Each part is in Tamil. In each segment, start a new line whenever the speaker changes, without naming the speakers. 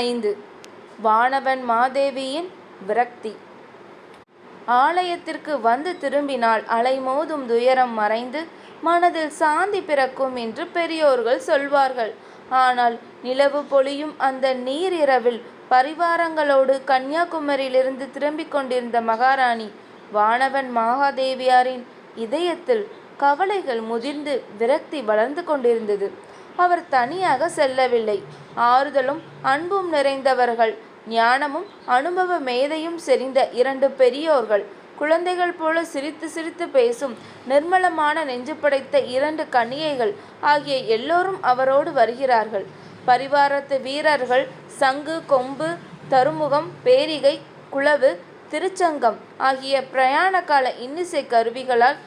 ஐந்து. வானவன் மாதேவியின் விரக்தி. ஆலயத்திற்கு வந்து திரும்பினால் அலைமோதும் துயரம் மறைந்து மனதில் சாந்தி பிறக்கும் என்று பெரியோர்கள் சொல்வார்கள். ஆனால் நிலவு பொழியும் அந்த நீர் இரவில் பரிவாரங்களோடு கன்னியாகுமரியிலிருந்து திரும்பிக் கொண்டிருந்த மகாராணி வானவன் மகாதேவியாரின் இதயத்தில் கவலைகள் முதிர்ந்து விரக்தி வளர்ந்து கொண்டிருந்தது. அவர் தனியாக செல்லவில்லை. ஆறுதலும் அன்பும் நிறைந்தவர்கள். ஞானமும் அனுபவ மேதையும் செறிந்த இரண்டு பெரியோர்கள். குழந்தைகள் போல சிரித்து சிரித்து பேசும் நிர்மலமான நெஞ்சு படைத்த இரண்டு கன்னிகைகள் ஆகிய எல்லோரும் அவரோடு வருகிறார்கள். பரிவாரத்து வீரர்கள் சங்கு கொம்பு தருமுகம் பேரிகை குளவு திருச்சங்கம் ஆகிய பிரயாண கால இன்னிசை கருவிகளால்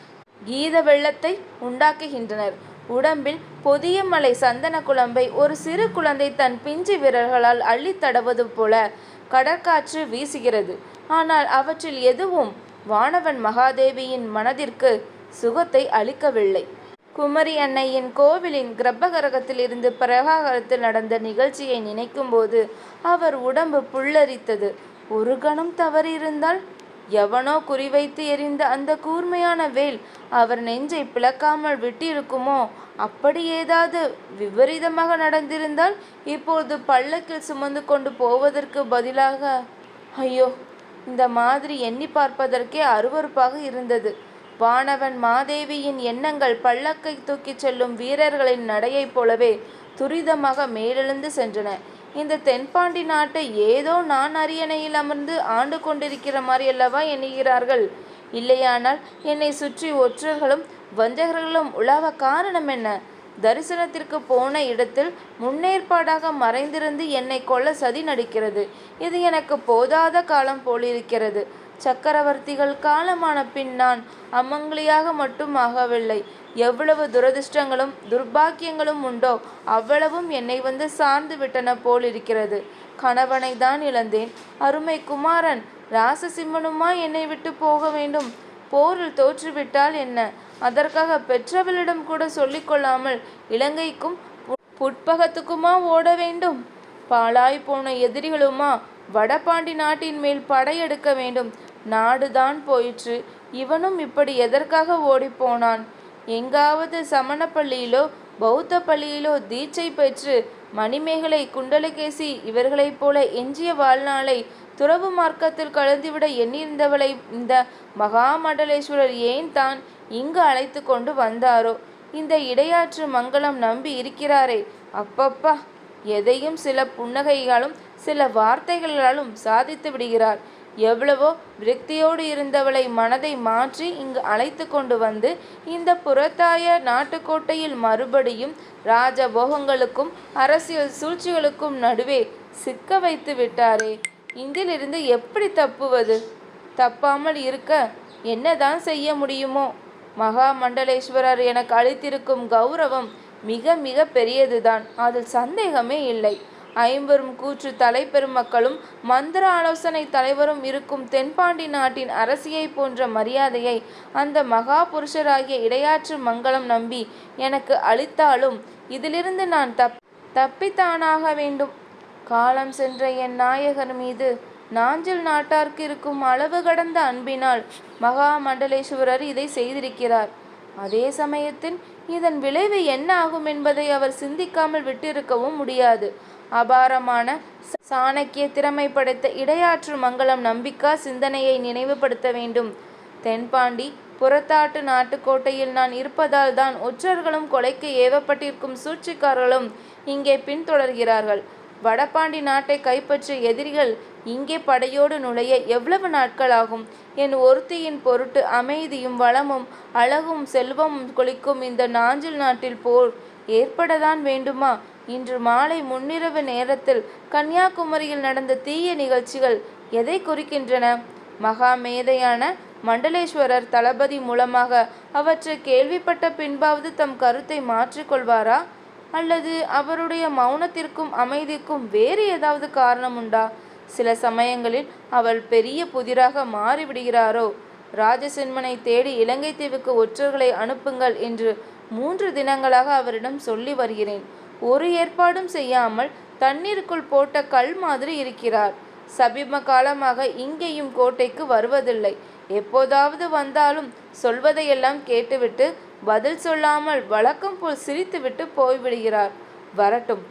கீத வெள்ளத்தை உண்டாக்குகின்றனர். உடம்பில் பொதிய மலை சந்தன குழம்பை ஒரு சிறு குழந்தை தன் பிஞ்சு விரல்களால் அள்ளித் தடவது போல கடற்காற்று வீசுகிறது. ஆனால் அவற்றில் எதுவும் வானவன் மகாதேவியின் மனதிற்கு சுகத்தை அளிக்கவில்லை. குமரி அன்னையின் கோவிலின் கிரப்பகரகத்தில் இருந்து பிரகாரத்தில் நடந்த நிகழ்ச்சியை நினைக்கும்போது அவர் உடம்பு புல்லரித்தது. ஒரு கணம் தவறியிருந்தால் எவனோ குறிவைத்து எறிந்த அந்த கூர்மையான வேல் அவர் நெஞ்சை பிளக்காமல் விட்டிருக்குமோ? அப்படி ஏதாவது விபரீதமாக நடந்திருந்தால் இப்போது பல்லக்கில் சுமந்து கொண்டு போவதற்கு பதிலாக? ஐயோ இந்த மாதிரி எண்ணி பார்ப்பதற்கே அருவருப்பாக இருந்தது. வானவன் மாதேவியின் எண்ணங்கள் பல்லக்கை தூக்கிச் செல்லும் வீரர்களின் நடையைப் போலவே துரிதமாக மேலெழுந்து சென்றன. இந்த தென்பாண்டி நாட்டை ஏதோ நான் அரியணையில் அமர்ந்து ஆண்டு கொண்டிருக்கிற மாதிரி அல்லவா எண்ணுகிறார்கள்? இல்லையானால் என்னை சுற்றி ஒற்றர்களும் வஞ்சகர்களும் உலாவ காரணம் என்ன? தரிசனத்திற்கு போன இடத்தில் முன்னேற்பாடாக மறைந்திருந்து என்னை கொல்ல சதி நடிக்கிறது. இது எனக்கு போதாத காலம் போலிருக்கிறது. சக்கரவர்த்திகள் காலமான பின் நான் அமங்கலியாக மட்டும் ஆகவில்லை. எவ்வளவு துரதிர்ஷ்டங்களும் துர்பாக்கியங்களும் உண்டோ அவ்வளவும் என்னை வந்து சார்ந்து விட்டன போல் இருக்கிறது. கணவனை தான் இழந்தேன். அருமை குமாரன் ராசசிம்மனுமா என்னை விட்டு போக வேண்டும்? போரில் தோற்றுவிட்டால் என்ன? அதற்காக பெற்றவளிடம் கூட சொல்லிக்கொள்ளாமல் இலங்கைக்கும் பு- புட்பகத்துக்குமா ஓட வேண்டும்? பாழாய் போன எதிரிகளுமா வடபாண்டி நாட்டின் மேல் படையெடுக்க வேண்டும்? நாடுதான் போயிற்று. இவனும் இப்படி எதற்காக ஓடிப்போனான் எங்காவது சமண பள்ளியிலோ பௌத்த பள்ளியிலோ தீட்சை பெற்று மணிமேகலை குண்டலகேசி இவர்களைப் போல எஞ்சிய வாழ்நாளை துறவு மார்க்கத்தில் கலந்துவிட எண்ணியிருந்தவளை இந்த மகாமண்டலேஸ்வரர் ஏன் தான் இங்கு அழைத்து கொண்டு வந்தாரோ? இந்த இடையாற்று மங்களம் நம்பி இருக்கிறாரே. அப்பப்பா எதையும் சில புன்னகைகளும் சில வார்த்தைகளாலும் சாதித்து விடுகிறார். எவ்வளவோ விரக்தியோடு இருந்தவளை மனதை மாற்றி இங்கு அழைத்து கொண்டு வந்து இந்த புறத்தாய நாட்டுக்கோட்டையில் மறுபடியும் ராஜபோகங்களுக்கும் அரசியல் சூழ்ச்சிகளுக்கும் நடுவே சிக்க வைத்து விட்டாரே. இதிலிருந்து எப்படி தப்புவது? தப்பாமல் இருக்க என்னதான் செய்ய முடியுமோ? மகா மண்டலேஸ்வரர் எனக்கு அளித்திருக்கும் கௌரவம் மிக மிக பெரியதுதான். அதில் சந்தேகமே இல்லை. ஐம்பெரும் கூற்று தலைப்பெருமக்களும் மந்திர ஆலோசனை தலைவரும் இருக்கும் தென்பாண்டி நாட்டின் அரசியை போன்ற மரியாதையை அந்த மகா புருஷராகிய இடையாற்று மங்களம் நம்பி எனக்கு அளித்தாலும் இதிலிருந்து நான் தப் தப்பித்தானாக வேண்டும். காலம் சென்ற என் நாயகர் மீது நாஞ்சில் நாட்டார்க்கு இருக்கும் அளவு கடந்த அன்பினால் மகா மண்டலேஸ்வரர் இதை செய்திருக்கிறார். அதே சமயத்தில் இதன் விளைவு என்ன ஆகும் என்பதை அவர் சிந்திக்காமல் விட்டிருக்கவும் முடியாது. அபாரமான சாணக்கிய திறமை படைத்த இடையாற்று மங்களம் நம்பிக்கா சிந்தனையை நினைவுபடுத்த வேண்டும். தென்பாண்டி புறத்தாட்டு நாட்டுக்கோட்டையில் நான் இருப்பதால் தான் ஒற்றர்களும் கொலைக்கு ஏவப்பட்டிருக்கும் சூழ்ச்சிக்காரர்களும் இங்கே பின்தொடர்கிறார்கள். வடபாண்டி நாட்டை கைப்பற்றிய எதிரிகள் இங்கே படையோடு நுழைய எவ்வளவு நாட்களாகும் என் ஒருத்தியின் பொருட்டு அமைதியும் வளமும் அழகும் செல்வமும் கொளிக்கும் இந்த நாஞ்சில் நாட்டில் போர் ஏற்படத்தான் வேண்டுமா? இன்று மாலை முன்னிரவு நேரத்தில் கன்னியாகுமரியில் நடந்த தீய நிகழ்ச்சிகள் எதை குறிக்கின்றன? மகா மேதையான மண்டலேஸ்வரர் தளபதி மூலமாக அவற்றை கேள்விப்பட்ட பின்பாவது தம் கருத்தை மாற்றிக்கொள்வாரா அல்லது அவருடைய மௌனத்திற்கும் அமைதிக்கும் வேறு ஏதாவது காரணம் உண்டா? சில சமயங்களில் அவள் பெரிய புதிராக மாறிவிடுகிறாரோ? ராஜசிம்மனை தேடி இலங்கை தீவுக்கு ஒற்றர்களை அனுப்புங்கள் என்று மூன்று தினங்களாக அவரிடம் சொல்லி வருகிறேன். ஒரு ஏற்பாடும் செய்யாமல் தண்ணீருக்குள் போட்ட கல் மாதிரி இருக்கிறார். சமீப காலமாக இங்கேயும் கோட்டைக்கு வருவதில்லை. எப்போதாவது வந்தாலும் சொல்வதையெல்லாம் கேட்டுவிட்டு பதில் சொல்லாமல் வழக்கம் போல் சிரித்துவிட்டு போய்விடுகிறார். வரட்டும்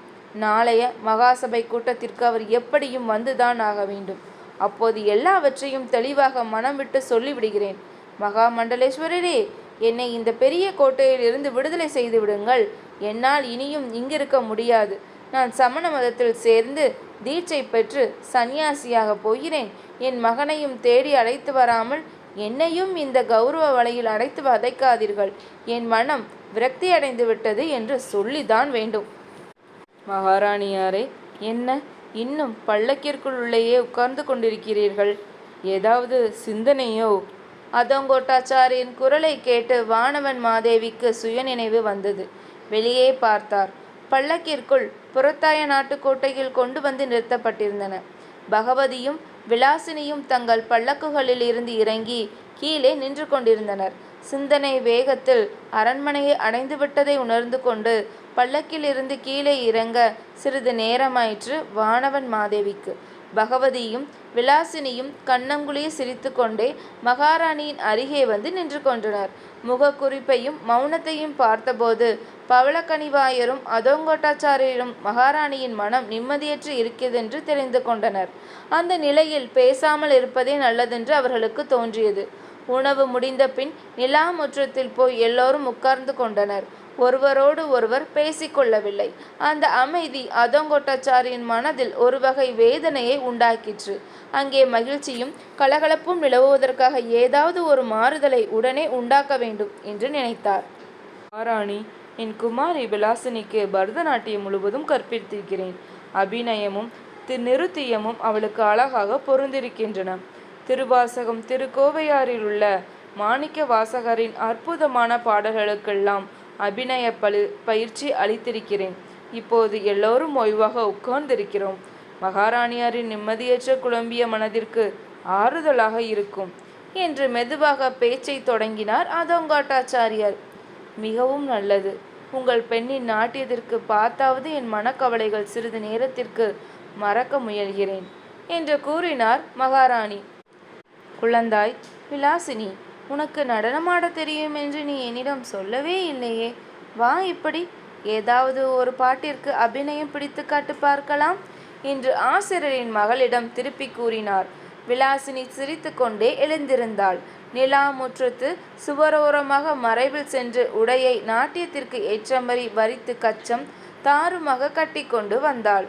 நாளைய மகாசபை கூட்டத்திற்கு அவர் எப்படியும் வந்துதான் ஆக வேண்டும். அப்போது எல்லாவற்றையும் தெளிவாக மனம் விட்டு சொல்லிவிடுகிறேன். மகாமண்டலேஸ்வரரே என்னை இந்த பெரிய கோட்டையிலிருந்து விடுதலை செய்து விடுங்கள். என்னால் இனியும் இங்கிருக்க முடியாது. நான் சமண மதத்தில் சேர்ந்து தீட்சை பெற்று சந்நியாசியாக போகிறேன். என் மகனையும் தேடி அழைத்து வராமல் என்னையும் இந்த கௌரவ வலையில் அடைத்து வதைக்காதீர்கள். என் மனம் விரக்தி அடைந்து விட்டது என்று சொல்லிதான் வேண்டும். மகாராணியாரே என்ன இன்னும் பல்லக்கிற்குள்ளேயே உட்கார்ந்து கொண்டிருக்கிறீர்கள்? ஏதாவது சிந்தனையோ அதோங்கோட்டாச்சாரியின் குரலை கேட்டு வானவன் மாதேவிக்கு சுயநினைவு வந்தது. வெளியே பார்த்தார். பல்லக்கிற்குள் புறத்தாய நாட்டு கோட்டையில் கொண்டு வந்து நிறுத்தப்பட்டிருந்தன. பகவதியும் விலாசினியும் தங்கள் பல்லக்குகளில் இருந்து இறங்கி கீழே நின்று கொண்டிருந்தனர். சிந்தனை வேகத்தில் அரண்மனையை அடைந்து விட்டதை உணர்ந்து கொண்டு பல்லக்கிலிருந்து கீழே இறங்க சிறிது நேரமாயிற்று வானவன் மாதேவிக்கு. பகவதியும் விலாசினியும் கன்னங்குழியை சிரித்து கொண்டே மகாராணியின் அருகே வந்து நின்று கொண்டனர். முகக்குறிப்பையும் மௌனத்தையும் பார்த்தபோது பவளக்கனிவாயரும் அதோங்கோட்டாச்சாரியரும் மகாராணியின் மனம் நிம்மதியற்று இருக்கிறதென்று தெரிந்து கொண்டனர். அந்த நிலையில் பேசாமல் இருப்பதே நல்லதென்று அவர்களுக்கு தோன்றியது. உணவு முடிந்த பின் நிலா முற்றத்தில் போய் எல்லோரும் உட்கார்ந்து கொண்டனர். ஒருவரோடு ஒருவர் பேசிக்கொள்ளவில்லை. அந்த அமைதி அதோங்கொட்டாச்சாரியின் மனதில் ஒரு வகை வேதனையை உண்டாக்கிற்று. அங்கே மகிழ்ச்சியும் கலகலப்பும் நிலவுவதற்காக ஏதாவது ஒரு மாறுதலை உடனே உண்டாக்க வேண்டும் என்று நினைத்தார். ஆராணி என் குமாரி விலாசினிக்கு பரதநாட்டியம் முழுவதும் கற்பித்திருக்கிறேன். அபிநயமும் நிறுத்தியமும் அவளுக்கு அழகாக பொருந்திருக்கின்றன. திருவாசகம் திருக்கோவையாரில் உள்ள மாணிக்க வாசகரின் அற்புதமான பாடல்களுக்கெல்லாம் அபிநய பழு பயிற்சி அளித்திருக்கிறேன். இப்போது எல்லோரும் ஓய்வாக உட்கார்ந்திருக்கிறோம். மகாராணியாரின் நிம்மதியற்ற குழம்பிய மனதிற்கு ஆறுதலாக இருக்கும். என்று மெதுவாக பேச்சை தொடங்கினார் அதோங்காட்டாச்சாரியார் மிகவும் நல்லது. உங்கள் பெண்ணின் நாட்டியத்திற்கு பார்த்தாவது என் மனக்கவலைகள் சிறிது நேரத்திற்கு மறக்க முயல்கிறேன் என்று கூறினார் மகாராணி. குழந்தாய் விலாசினி உனக்கு நடனமாட தெரியும் என்று நீ என்னிடம் சொல்லவே இல்லையே. வா இப்படி. ஏதாவது ஒரு பாட்டிற்கு அபிநயம் பிடித்து காட்டு பார்க்கலாம் என்று ஆசிரியரின் மகளிடம் திருப்பி கூறினார். விலாசினி சிரித்து கொண்டே எழுந்திருந்தாள். நிலா முற்றத்து சுவரோரமாக மறைவில் சென்று உடையை நாட்டியத்திற்கு ஏற்றமறி வரித்து கச்சம் தாருமாக கட்டிக்கொண்டு வந்தாள்.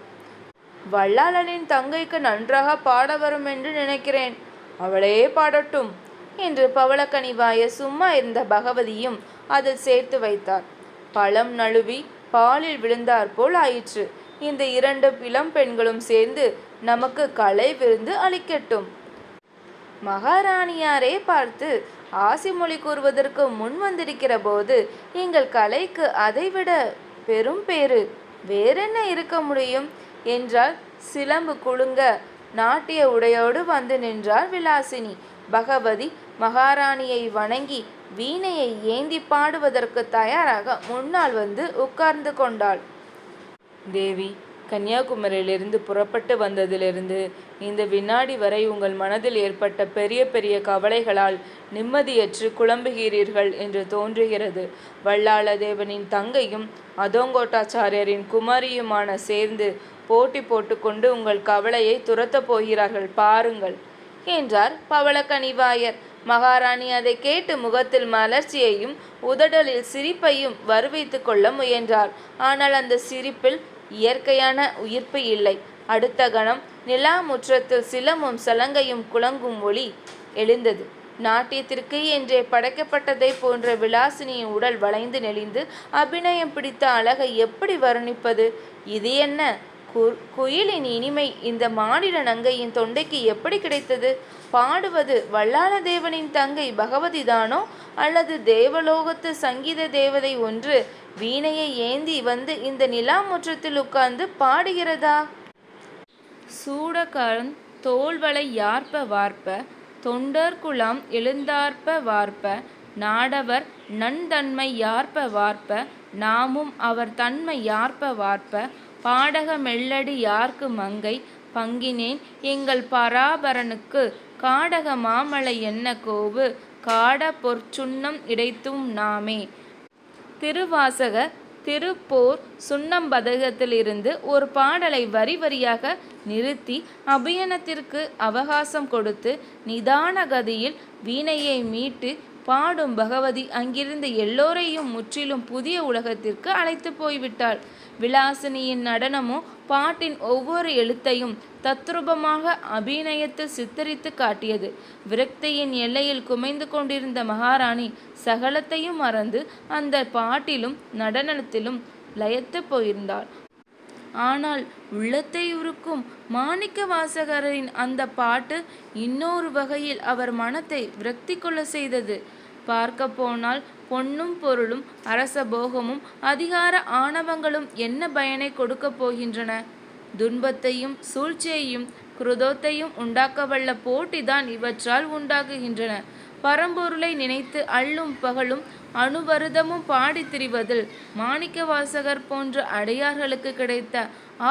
வல்லாளனின் தங்கைக்கு நன்றாக பாட வரும் என்று நினைக்கிறேன். அவளே பாடட்டும். என்று பவளக்கனிவாய சும்மா இருந்த பகவதியும் அதில் சேர்த்து வைத்தார். பழம் நழுவி பாலில் விழுந்தாற்போல் ஆயிற்று. இந்த இரண்டு இளம் பெண்களும் சேர்ந்து நமக்கு கலை விருந்து அளிக்கட்டும். மகாராணியாரே பார்த்து ஆசி மொழி கூறுவதற்கு முன் வந்திருக்கிற போது எங்கள் கலைக்கு அதைவிட பெரும் பேரு வேறென்ன இருக்க முடியும்? என்றால் சிலம்பு குலுங்க நாட்டிய உடையோடு வந்து நின்றார் விலாசினி. பகவதி மகாராணியை வணங்கி வீணையை ஏந்தி பாடுவதற்கு தயாராக முன்னால் வந்து உட்கார்ந்து கொண்டாள். தேவி கன்னியாகுமரியிலிருந்து புறப்பட்டு வந்ததிலிருந்து இந்த வினாடி வரை உங்கள் மனதில் ஏற்பட்ட பெரிய பெரிய கவலைகளால் நிம்மதியற்று குழம்புகிறீர்கள் என்று தோன்றுகிறது. வல்லாள தேவனின் தங்கையும் அதோங்கோட்டாச்சாரியரின் குமாரியுமான சேர்ந்து போட்டி போட்டுக்கொண்டு உங்கள் கவலையை துரத்தப் போகிறார்கள் பாருங்கள் என்றார் பவளக்கனிவாயர். மகாராணி அதை கேட்டு முகத்தில் மலர்ச்சியையும் உதடலில் சிரிப்பையும் வருவித்து கொள்ள முயன்றார் ஆனால் அந்த சிரிப்பில் இயற்கையான உயிர்ப்பு இல்லை. அடுத்த கணம் நிலா முற்றத்தில் சிலமும் சலங்கையும் குலங்கும் ஒளி எழுந்தது. நாட்டியத்திற்கு என்றே படைக்கப்பட்டதை போன்ற விலாசினியின் உடல் வளைந்து நெளிந்து அபிநயம் பிடித்த அழகை எப்படி வர்ணிப்பது? இது என்ன? குயிலின் இனிமை இந்த மாநில நங்கையின் தொண்டைக்கு எப்படி கிடைத்தது? பாடுவது வல்லாள தேவனின் தங்கை பகவதிதானோ அல்லது தேவலோகத்து சங்கீத தேவதை ஒன்று வீணையை ஏந்தி வந்து இந்த நிலா முற்றத்தில் உட்கார்ந்து பாடுகிறதா? சூடகாரன் தோல்வளை யார்ப்ப வார்ப்ப? தொண்டர்குலாம் எழுந்தார்ப்ப வார்ப்ப? நாடவர் நன்தன்மை யார்ப்ப வார்ப்ப? நாமும் அவர் தன்மை யார்ப்ப வார்ப்ப? பாடக மெல்லடி யார்க்கு மங்கை பங்கினேன்? எங்கள் பராபரனுக்கு காடக மாமலை என்ன கோவு? காட பொற்சுண்ணம் இடைத்தும் நாமே. திருவாசக திருப்போர் சுண்ணம்பதகத்திலிருந்து ஒரு பாடலை வரி வரியாக நிறுத்தி அபியனத்திற்கு அவகாசம் கொடுத்து நிதான கதியில் வீணையை மீட்டு பாடும் பகவதி அங்கிருந்து எல்லோரையும் முற்றிலும் புதிய உலகத்திற்கு அழைத்து போய்விட்டாள். விலாசினியின் நடனமோ பாட்டின் ஒவ்வொரு எழுத்தையும் தத்ரூபமாக அபிநயத்தில் சித்தரித்து காட்டியது. விரக்தியின் எல்லையில் குமைந்து கொண்டிருந்த மகாராணி சகலத்தையும் மறந்து அந்த பாட்டிலும் நடனத்திலும் லயத்து போயிருந்தாள். ஆனால் உள்ளத்தை உருக்கும் மாணிக்க வாசகரின் அந்த பாட்டு இன்னொரு வகையில் அவர் மனத்தை விரக்தி கொள்ள செய்தது. பார்க்க போனால் பொன்னும் பொருளும் அரச போகமும் அதிகார ஆணவங்களும் என்ன பயனை கொடுக்கப் போகின்றன? துன்பத்தையும் சூழ்ச்சியையும் குருதோத்தையும் உண்டாக்கவல்ல போட்டிதான் இவற்றால் உண்டாகுகின்றன. பரம்பொருளை நினைத்து அள்ளும் பகலும் அணுவருதமும் பாடித் திரிவதில் மாணிக்கவாசகர் போன்ற அடையார்களுக்கு கிடைத்த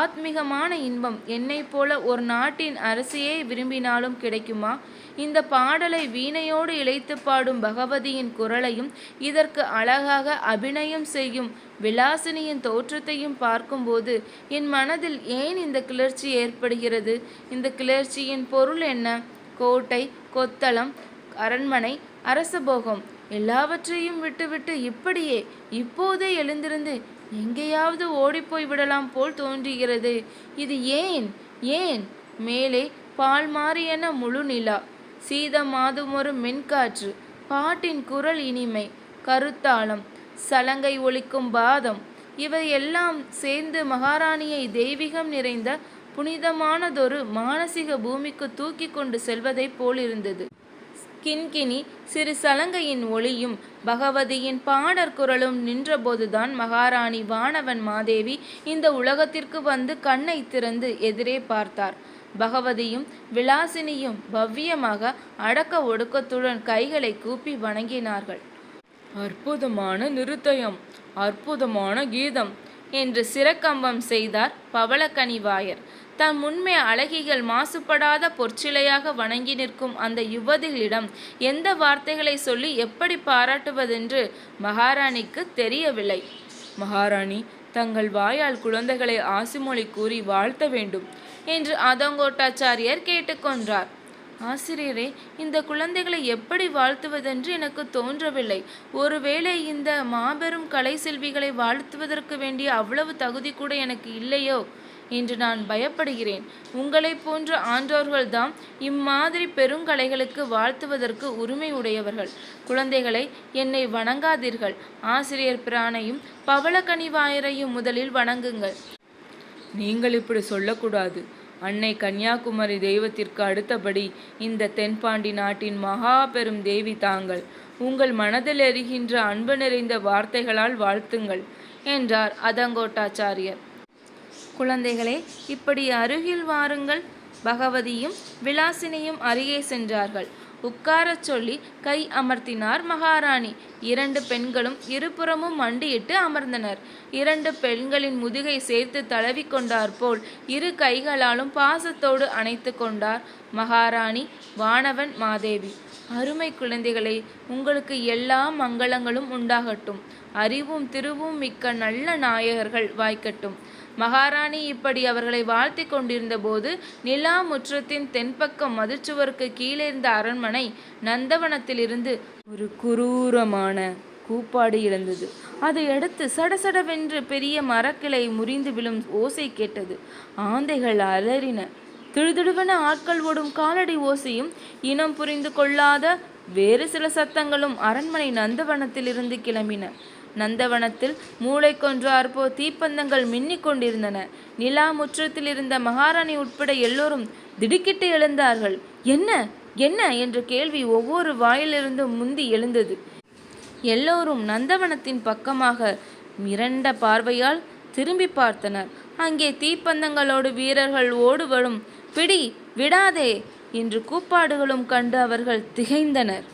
ஆத்மீகமான இன்பம் என்னைப் போல ஒரு நாட்டின் அரசியை விரும்பினாலும் கிடைக்குமா? இந்த பாடலை வீணையோடு இழைத்து பாடும் பகவதியின் குரலையும் இதற்கு அழகாக அபிநயம் செய்யும் விலாசினியின் தோற்றத்தையும் பார்க்கும்போது என் மனதில் ஏன் இந்த கிளர்ச்சி ஏற்படுகிறது? இந்த கிளர்ச்சியின் பொருள் என்ன? கோட்டை கொத்தளம் அரண்மனை அரசபோகம் எல்லாவற்றையும் விட்டுவிட்டு இப்படியே இப்போதே எழுந்திருந்து எங்கேயாவது ஓடிப்போய் விடலாம் போல் தோன்றுகிறது. இது ஏன்? ஏன்? மேலே பால் மாறியன முழு நிலா. சீத மாதுமொரு மென்காற்று பாட்டின் குரல் இனிமை கருத்தாளம் சலங்கை ஒழிக்கும் பாதம் இவை எல்லாம் சேர்ந்து மகாராணியை தெய்வீகம் நிறைந்த புனிதமானதொரு மானசீக பூமிக்கு தூக்கி கொண்டு செல்வதைப் போலிருந்தது. கிண்கிணி சிறு சலங்கையின் ஒளியும் பகவதியின் பாடற் குரலும் நின்றபோதுதான் மகாராணி வானவன் மாதேவி இந்த உலகத்திற்கு வந்து கண்ணை திறந்து எதிரே பார்த்தார். பகவதியும் விலாசினியும் பவ்யமாக அடக்க ஒடுக்கத்துடன் கைகளை கூப்பி வணங்கினார்கள். அற்புதமான நிருத்தயம் அற்புதமான கீதம் என்று சிறக்கம்பம் செய்தார் பவளக்கனிவாயர். தன் முன்மே அழகிகள் மாசுபடாத பொற்சிலையாக வணங்கி நிற்கும் அந்த யுவதிகளிடம் எந்த வார்த்தைகளை சொல்லி எப்படி பாராட்டுவதென்று மகாராணிக்கு தெரியவில்லை. மகாராணி தங்கள் வாயால் குழந்தைகளை ஆசிமொழி கூறி வாழ்த்த வேண்டும். என்று அதங்கோட்டாச்சாரியர் கேட்டுக்கொண்டார் ஆசிரியரே இந்த குழந்தைகளை எப்படி வாழ்த்துவதென்று எனக்கு தோன்றவில்லை. ஒருவேளை இந்த மாபெரும் கலை செல்விகளை வாழ்த்துவதற்கு வேண்டிய அவ்வளவு தகுதி கூட எனக்கு இல்லையோ? என்று நான் பயப்படுகிறேன். உங்களைப் போன்ற ஆன்றோர்கள்தான் இம்மாதிரி பெருங்கலைகளுக்கு வாழ்த்துவதற்கு உரிமை உடையவர்கள். குழந்தைகளை என்னை வணங்காதீர்கள். ஆசிரியர் பிரானையும் பவளக்கனிவாயரையும் முதலில் வணங்குங்கள். நீங்கள் இப்படி சொல்லக்கூடாது. அன்னை கன்னியாகுமரி தெய்வத்திற்கு அடுத்தபடி இந்த தென்பாண்டி நாட்டின் மகா பெரும் தேவி தாங்கள். உங்கள் மனதில் எரிகின்ற அன்பு நிறைந்த வார்த்தைகளால் வாழ்த்துங்கள் என்றார் அதங்கோட்டாச்சாரியர். குழந்தைகளே இப்படி அருகில் வாருங்கள். பகவதியும் விலாசினியும் அருகே சென்றார்கள். உட்காரச் சொல்லி கை அமர்த்தினார் மகாராணி. இரண்டு பெண்களும் இருபுறமும் மண்டியிட்டு அமர்ந்தனர். இரண்டு பெண்களின் முதுகை சேர்த்து தழுவி கொண்டார் போல் இரு கைகளாலும் பாசத்தோடு அணைத்து கொண்டார் மகாராணி வானவன் மாதேவி. அருமை குழந்தைகளை உங்களுக்கு எல்லா மங்களங்களும் உண்டாகட்டும். அறிவும் திருவும் மிக்க நல்ல நாயகர்கள் வாய்க்கட்டும். மகாராணி இப்படி அவர்களை வாழ்த்தி கொண்டிருந்த போது நிலா முற்றத்தின் தென்பக்கம் மதுச்சுவருக்கு கீழே இருந்த அரண்மனை நந்தவனத்திலிருந்து ஒரு குரூரமான கூப்பாடு எழுந்தது. அதையடுத்து சடசடவென்று பெரிய மரக்கிளை முறிந்து விழும் ஓசை கேட்டது. ஆந்தைகள் அலறின. திடுதிடுவென ஆட்கள் ஓடும் காலடி ஓசையும் இனம் புரிந்து கொள்ளாத வேறு சில சத்தங்களும் அரண்மனை நந்தவனத்திலிருந்து கிளம்பின. நந்தவனத்தில் மூளை கொன்றாற்போ தீப்பந்தங்கள் மின்னிக் கொண்டிருந்தன. நிலா முற்றத்தில் இருந்த மகாராணி உட்பட எல்லோரும் திடுக்கிட்டு எழுந்தார்கள். என்ன? என்ன? என்ற கேள்வி ஒவ்வொரு வாயிலிருந்தும் முந்தி எழுந்தது. எல்லோரும் நந்தவனத்தின் பக்கமாக மிரண்ட பார்வையால் திரும்பி பார்த்தனர். அங்கே தீப்பந்தங்களோடு வீரர்கள் ஓடுவரும் பிடி விடாதே என்று கூப்பாடுகளும் கண்டு அவர்கள் திகைந்தனர்.